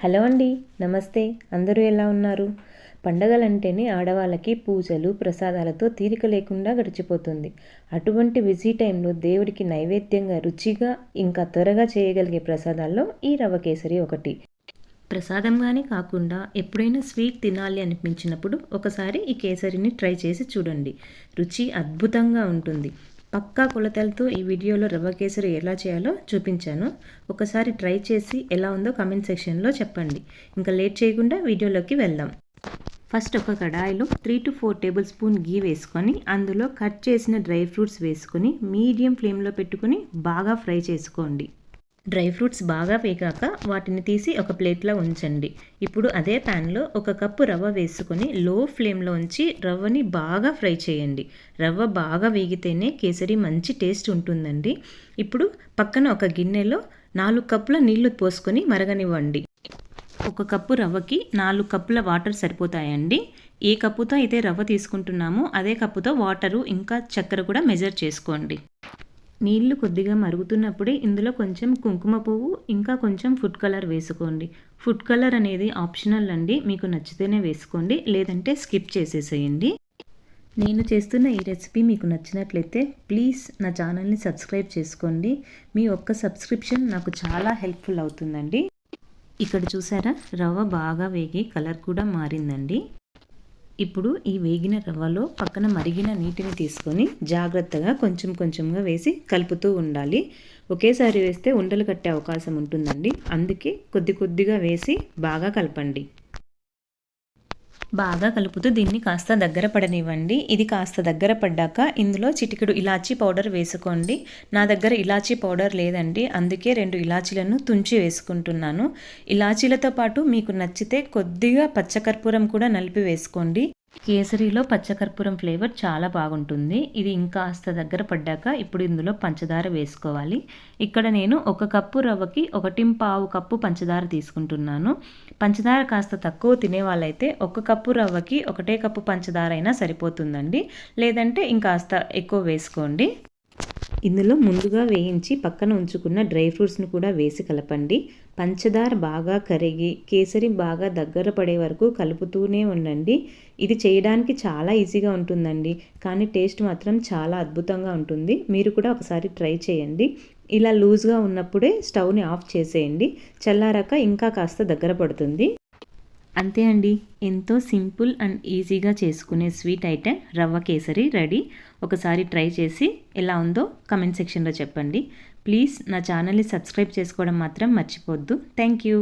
Hello అండి నమస్తే. అందరూ ఎలా ఉన్నారు? పండగలంటేనే ఆడవాళ్ళకి పూజలు ప్రసాదాలతో తీరిక లేకుండా గడిచిపోతుంది. అటువంటి బిజీ టైంలో దేవుడికి నైవేద్యంగా రుచిగా ఇంకా త్వరగా చేయగలిగే ప్రసాదాల్లో ఈ రవ కేసరి ఒకటి. ప్రసాదంగానే కాకుండా ఎప్పుడైనా స్వీట్ తినాలి అనిపించినప్పుడు ఒకసారి ఈ కేసరిని ట్రై చేసి చూడండి. రుచి అద్భుతంగా ఉంటుంది. పక్కా కొలతలతో ఈ వీడియోలో రవ్వ కేసరి ఎలా చేయాలో చూపించాను. ఒకసారి ట్రై చేసి ఎలా ఉందో కమెంట్ సెక్షన్లో చెప్పండి. ఇంకా లేట్ చేయకుండా వీడియోలోకి వెళ్దాం. ఫస్ట్ ఒక కడాయిలో three to four tablespoon ghee వేసుకొని అందులో కట్ చేసిన డ్రై ఫ్రూట్స్ వేసుకొని మీడియం ఫ్లేమ్లో పెట్టుకొని బాగా ఫ్రై చేసుకోండి. డ్రై ఫ్రూట్స్ బాగా వేగాక వాటిని తీసి ఒక ప్లేట్లో ఉంచండి. ఇప్పుడు అదే ప్యాన్లో ఒక కప్పు రవ్వ వేసుకొని లో ఫ్లేమ్లో ఉంచి రవ్వని బాగా ఫ్రై చేయండి. రవ్వ బాగా వేగితేనే కేసరి మంచి టేస్ట్ ఉంటుందండి. ఇప్పుడు పక్కన ఒక గిన్నెలో నాలుగు కప్పుల నీళ్ళు పోసుకొని మరగనివ్వండి. ఒక కప్పు రవ్వకి నాలుగు కప్పుల వాటర్ సరిపోతాయండి. ఏ కప్పుతో అయితే రవ్వ తీసుకుంటున్నామో అదే కప్పుతో వాటరు ఇంకా చక్కెర కూడా మెజర్ చేసుకోండి. నీళ్ళు కొద్దిగా మరుగుతున్నప్పుడే ఇందులో కొంచెం కుంకుమ పువ్వు ఇంకా కొంచెం ఫుడ్ కలర్ వేసుకోండి. ఫుడ్ కలర్ అనేది ఆప్షనల్ అండి మీకు నచ్చితేనే వేసుకోండి లేదంటే స్కిప్ చేసేసేయండి. నేను చేస్తున్న ఈ రెసిపీ మీకు నచ్చినట్లయితే ప్లీజ్ నా ఛానల్ని సబ్స్క్రైబ్ చేసుకోండి. మీ ఒక్క సబ్స్క్రిప్షన్ నాకు చాలా హెల్ప్ఫుల్ అవుతుందండి. ఇక్కడ చూసారా? రవ్వ బాగా వేగి కలర్ కూడా మారిందండి. ఇప్పుడు ఈ వేగిన రవ్వలో పక్కన మరిగిన నీటిని తీసుకొని జాగ్రత్తగా కొంచెం కొంచెంగా వేసి కలుపుతూ ఉండాలి. ఒకేసారి వేస్తే ఉండలు కట్టే అవకాశం ఉంటుందండి. అందుకే కొద్ది కొద్దిగా వేసి బాగా కలపండి. బాగా కలుపుతూ దీన్ని కాస్త దగ్గర పడనివ్వండి. ఇది కాస్త దగ్గర పడ్డాక ఇందులో చిటికెడు ఇలాచీ పౌడర్ వేసుకోండి. నా దగ్గర ఇలాచీ పౌడర్ లేదండి. అందుకే రెండు ఇలాచీలను తుంచి వేసుకుంటున్నాను. ఇలాచీలతో పాటు మీకు నచ్చితే కొద్దిగా పచ్చకర్పూరం కూడా నలిపి వేసుకోండి. కేసరిలో పచ్చకర్పూరం ఫ్లేవర్ చాలా బాగుంటుంది. ఇది ఇంకాస్త దగ్గర పడ్డాక ఇప్పుడు ఇందులో పంచదార వేసుకోవాలి. ఇక్కడ నేను ఒక కప్పు రవ్వకి ఒకటి పావు కప్పు పంచదార తీసుకుంటున్నాను. పంచదార కాస్త తక్కువ తినేవాళ్ళైతే ఒక కప్పు రవ్వకి ఒకటే కప్పు పంచదార అయినా సరిపోతుందండి. లేదంటే ఇంకాస్త ఎక్కువ వేసుకోండి. ఇందులో ముందుగా వేయించి పక్కన ఉంచుకున్న డ్రై ఫ్రూట్స్ను కూడా వేసి కలపండి. పంచదార బాగా కరిగి కేసరి బాగా దగ్గర పడే వరకు కలుపుతూనే ఉండండి. ఇది చేయడానికి చాలా ఈజీగా ఉంటుందండి. కానీ టేస్ట్ మాత్రం చాలా అద్భుతంగా ఉంటుంది. మీరు కూడా ఒకసారి ట్రై చేయండి. ఇలా లూజ్గా ఉన్నప్పుడే స్టవ్ని ఆఫ్ చేసేయండి. చల్లారాక ఇంకా కాస్త దగ్గర పడుతుంది. అంతే అండి. ఎంతో సింపుల్ అండ్ ఈజీగా చేసుకునే స్వీట్ ఐటెం రవ్వ కేసరి రెడీ. ఒకసారి ట్రై చేసి ఎలా ఉందో కమెంట్ సెక్షన్లో చెప్పండి. ప్లీజ్ నా ఛానల్ని సబ్స్క్రైబ్ చేసుకోవడం మాత్రం మర్చిపోద్దు థ్యాంక్ యూ.